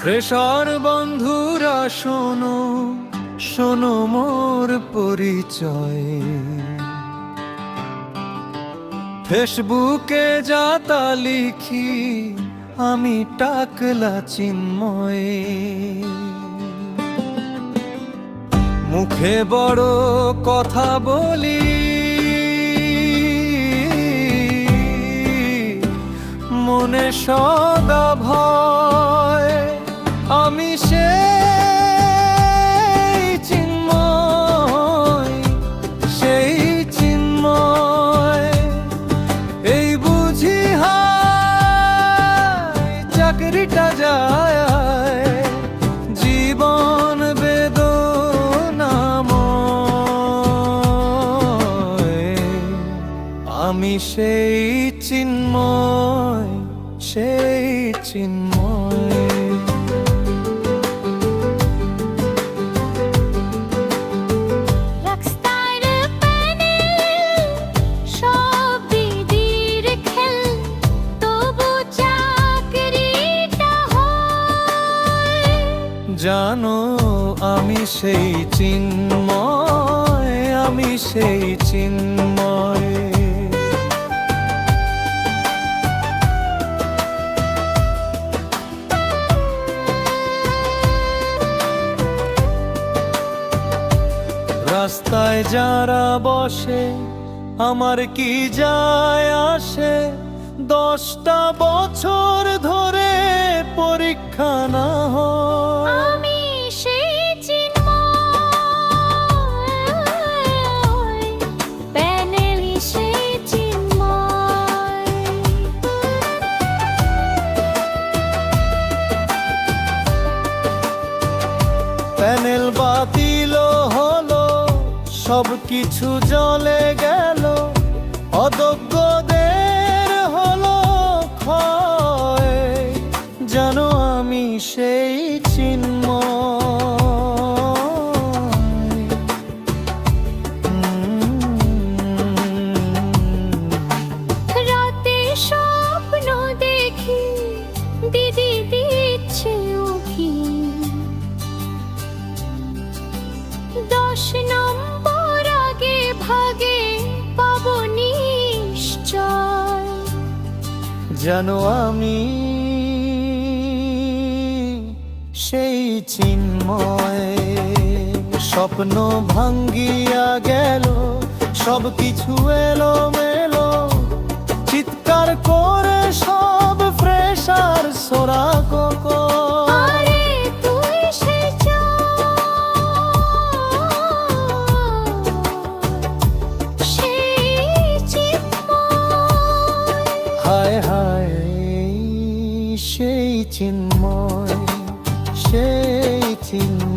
Fresher বন্ধুরা, শোনো শোনো মোর পরিচয়। ফেসবুকে যাতা লিখি, আমি টাকলা চিন্ময়। মুখে বড় কথা বলি, মনে সদা ভয়। আমি সে চিন্ময়, সেই চিন্ময়। এই বুঝি চাকরিটা যায়, জীবন বেদনাময় আমি সেই চিন্ময় সেই চিন্ময়। জানো, আমি সেই চিন্ময়, আমি সেই চিন্ময়। রাস্তায় যারা বসে, আমার কি যায় আসে? দশটা বছর প্যানেল বাতিল হলো সব কিছু জলে গেল অযোগ্যদের জানো আমি সেই চিন্ময় স্বপ্ন ভাঙ্গিয়া গেল সব কিছু এলো মেলো চিৎকার করে সব চিন্ময় সেই চিন্ময়।